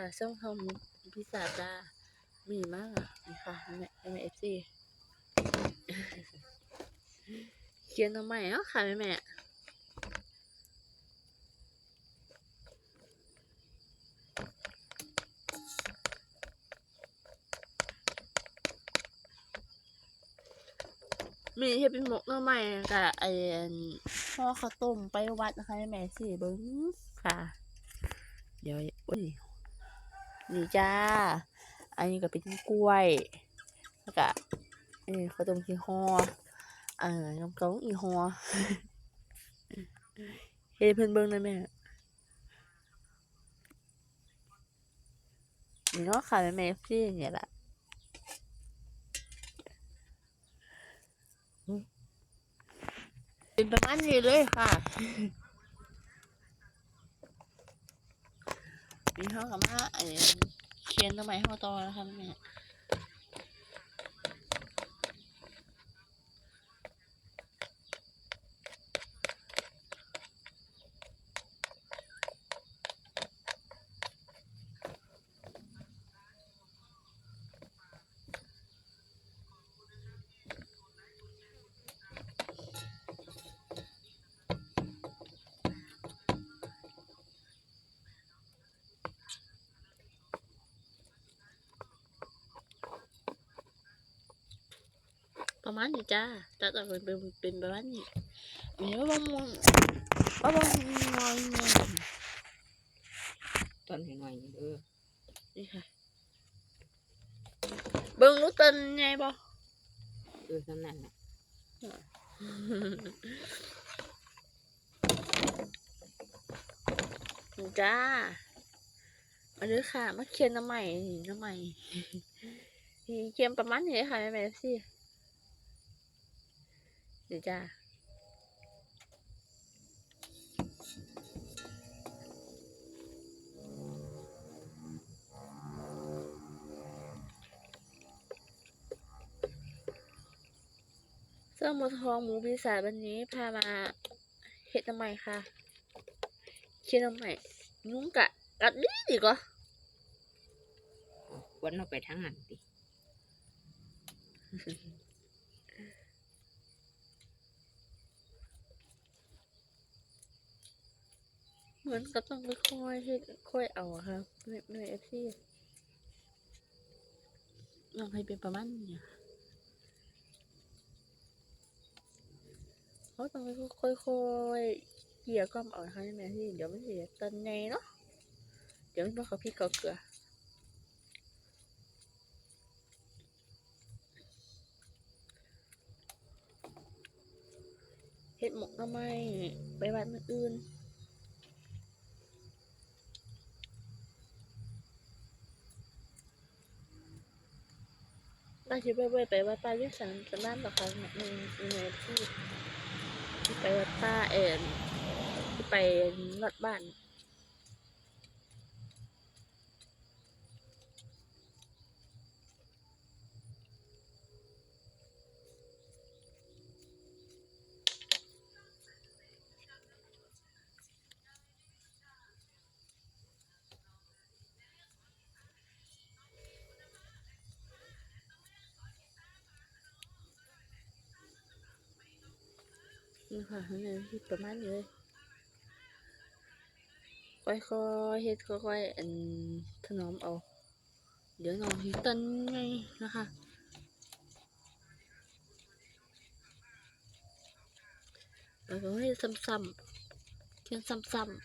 อ่าช่องทำพิซซ่าจ้ามีมากนี่ค่ะแม่แม่เอฟซีเขียนทำไมเนาะค่ะแม่แม่มีเฮ็ดเป็นหมกหน่อไม้กับไอ้พ่อข้าวต้มไปวัดนะคะแม่แม่สิเบิ้งค่ะ เดี๋ยวอุ้ย นี่จ้า อันนี้ก็เป็นกล้วย แล้วก็ออข้าต้มขี้ฮอเอ่อน้ำเกาอีฮอเฮ้ยเพิ่นเบิ่งได้แม่นี่เนาะค่ะแม่แม่พี่เนี่ยแหละเป็นประมาณนี้เลยค่ะ มีเท่ากับมาไอ้เขียนทำไมให้เขาต่อนะคะแม่ ประมาณนี้จ้าแต่แต่เป็นเป็นเป็นประมาณนี้มีว่าบางมุนว่าบางงอยเงินต้นให้หน่อยเออนี่ค่ะเบิ่งรู้ตันไงบ่เออสำนั่นแหละนี่จ้ามาดูค่ะมาเขียนน้ำใหม่นี่น้ำใหม่นี่เขียนประมาณนี้ค่ะแม่แม่สิ เดี๋ยวจ้าเสื้อมูทองหมูปีศาจวันนี้พามาเฮ็ดทำไมคะเคียนทำไมยุ้งกะกัดดีดีก็วนออกไปทางนั้นติ เหมือนกับต้องค่อยๆเฮ็ดค่อยเอาค่ะไม่ไม่เอฟซีลองให้เป็นประมาณนี้เขาต้องค่อยๆเกี่ยก้อมเอานะคะแม่ที่เดี๋ยวมันเสียตันไงเนาะเดี๋ยวมันบอกเขาพี่เขาเกลือเห็ดหมกหน้ำไมไปวัดมืออื่ นเราจะไปไปไปวัดป่าวิสันสนานหรอคะหนึ่งในที่ที่ ไปวัดป่าเอ็นไปรถบ้าน นี่ค่ะนี่ที่ประมาณนี้เลยค่อยๆเฮ็ดค่อยๆอันถนอมเอา เดี๋ยวน้องหิตันไงนะคะแล้วก็ให้ซ้ำๆเทียนซ้ำ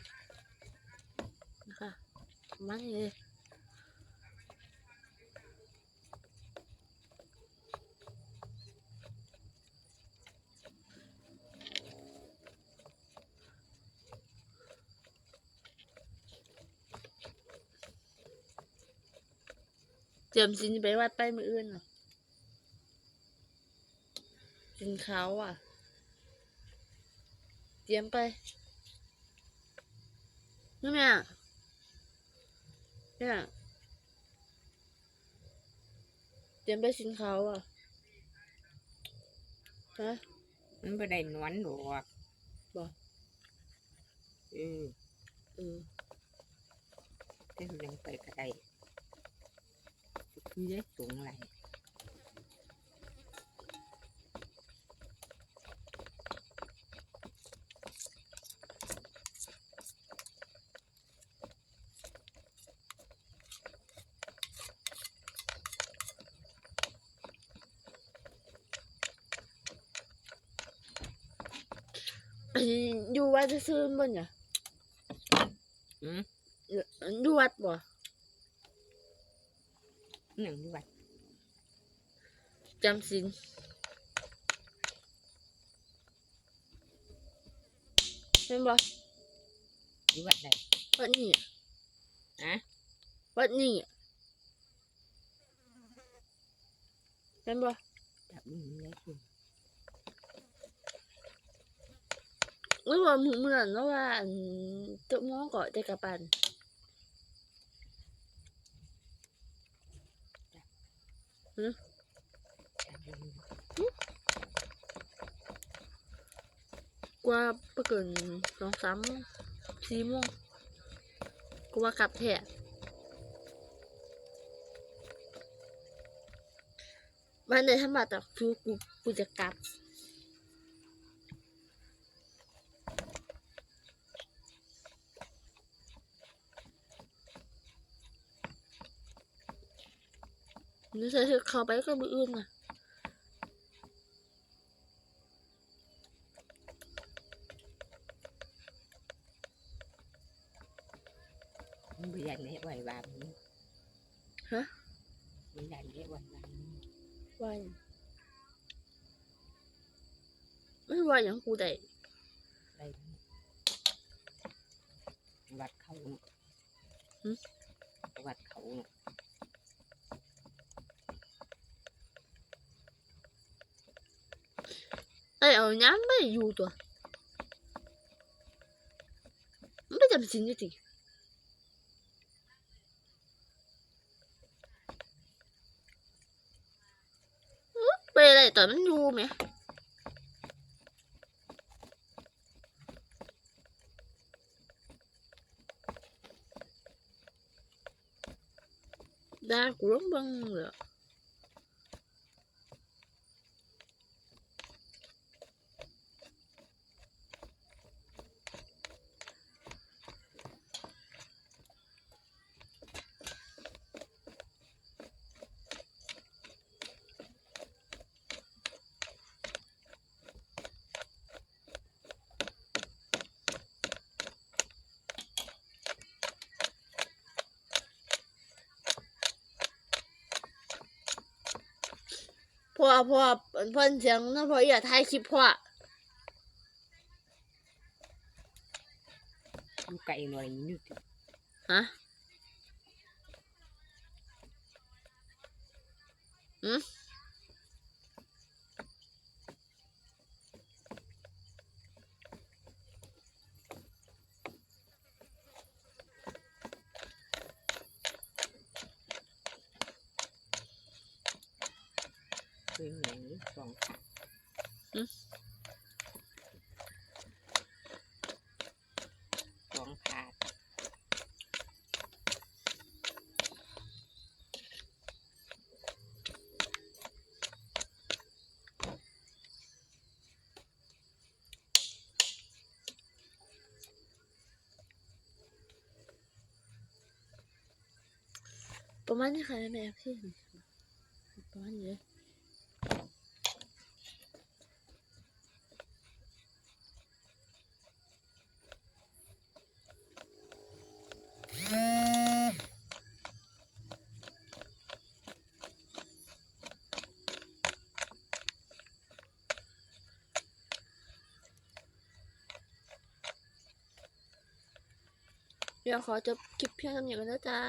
ๆนะคะประมาณนี้เลย เจิมสินไปวัดไปมืออื่นเหรอสินเขาวอะ เตรียมไปนี่แม่เนี่ยเตรียมไปสินเขาวอะฮะมันบ่ได้นวลดอกบ่เออเออเได้เลี้ยงไปก็ได้ คือได้สูงอะไรอันนี้อยู่วัดซื่อๆบ่เนี่ย อืม อยู่วัดบ่ หนึ่งด้วยจำศีลแม่นบ่อยู่วัดใดวัดนี้อะนะวัดนี้อะแม่นบ่จับมือเลยคุณเมื่อวันมื้อนั้นเนาะว่าอันตัวหมอก็ได้กลับบ้านจับมือ กว่าบ่เกินสองสามสี่โมงกูว่ากลับแท้บ้านเด้ทำบัตรแต่คือกูกูจะกลับ นึกใส่ชุดเข้าไปก็มืออื่นน่ะมันไม่ยันให้ไหวบา งนี้ฮะไม่ยันให้ไหวบางนี้ว่าหยังไม่ว่าอย่างกูได้ ได้วัดเขาเนาะ หึ วัดเขาเนาะ ไอ้เอาย้ำไม่อยู่ตัวมันไม่จำสินอยู่ติอื้อไปอะไรตอนมันอยู่ไหมด่ากูร้องบังเลยอะ พ่อพ่อเพิ่นเสียงนะพ่ออย่าถ่ายคลิปพ่ออยู่ไกลหน่อยนิดฮะอืม คือหนึ่ง สองขาสองขาดประมาณนี้ค่ะแม่พี่ประมาณนี้ เดี๋ยวขอจบคลิปเพียงเท่านี้ก่อนนะจ้า